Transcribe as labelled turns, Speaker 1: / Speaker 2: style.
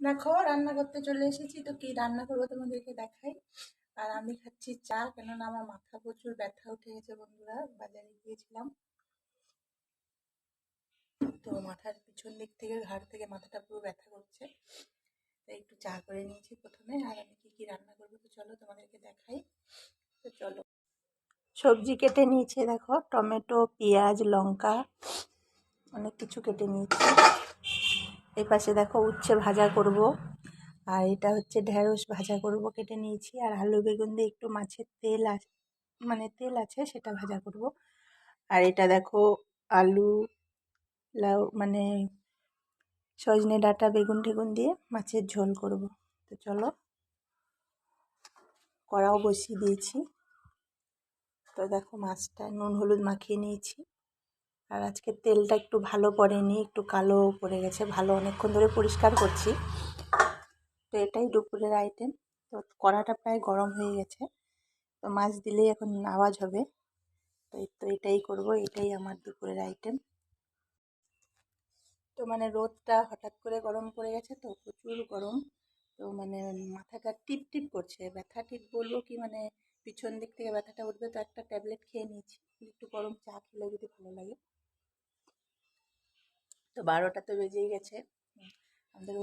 Speaker 1: দেখো, রান্না করতে চলে এসেছি। তো কি রান্না করব তোমাদেরকে দেখাই। আর আমি খাচ্ছি চা, কেননা আমার মাথা প্রচুর ব্যথা উঠে গেছে বন্ধুরা, বাজারে গিয়েছিলাম। তো মাথার পিছন দিক থেকে, ঘাড় থেকে মাথাটা পুরো ব্যথা করছে। তাই একটু চা করে নিয়েছি প্রথমে। আর আমি কি কি রান্না করব তো চলো তোমাদেরকে দেখাই। তো চলো। সবজি কেটে নিয়েছে, দেখো, টমেটো, পেঁয়াজ, লঙ্কা, অনেক কিছু কেটে নিয়েছি। এই পাশে দেখো উচ্ছে ভাজা করব। আর এটা হচ্ছে ঢেঁড়স ভাজা করব, কেটে নিয়েছি। আর আলু বেগুন দিয়ে একটু মাছের তেল আছে মানে তেল আছে সেটা ভাজা করব। আর এটা দেখো আলু লাউ মানে সজনে ডাঁটা বেগুন টেগুন দিয়ে মাছের ঝোল করব। তো চলো কড়াও বসিয়ে দিয়েছি। তো দেখো মাছটা নুন, হলুদ মাখিয়ে নিয়েছি। আর আজকে তেলটা একটু ভালো পড়েনি, একটু কালো পড়ে গেছে, ভালো অনেকক্ষণ ধরে পরিষ্কার করছি। তো এটাই দুপুরের আইটেম তো কড়াটা প্রায় গরম হয়ে গেছে। তো মাছ দিলেই এখন আওয়াজ হবে। তো তো এটাই করব, এটাই আমার দুপুরের আইটেম তো মানে রোদটা হঠাৎ করে গরম পড়ে গেছে তো, প্রচুর গরম। তো মানে মাথাটা টিপ টিপ করছে, ব্যথা টিপ বলব কি মানে পিছন দিক থেকে ব্যথাটা উঠবে, তো একটা ট্যাবলেট খেয়ে নিয়েছি। একটু গরম চা খেলে যদি ভালো লাগে। তো বারোটা তো বেজেই গেছে। আমাদের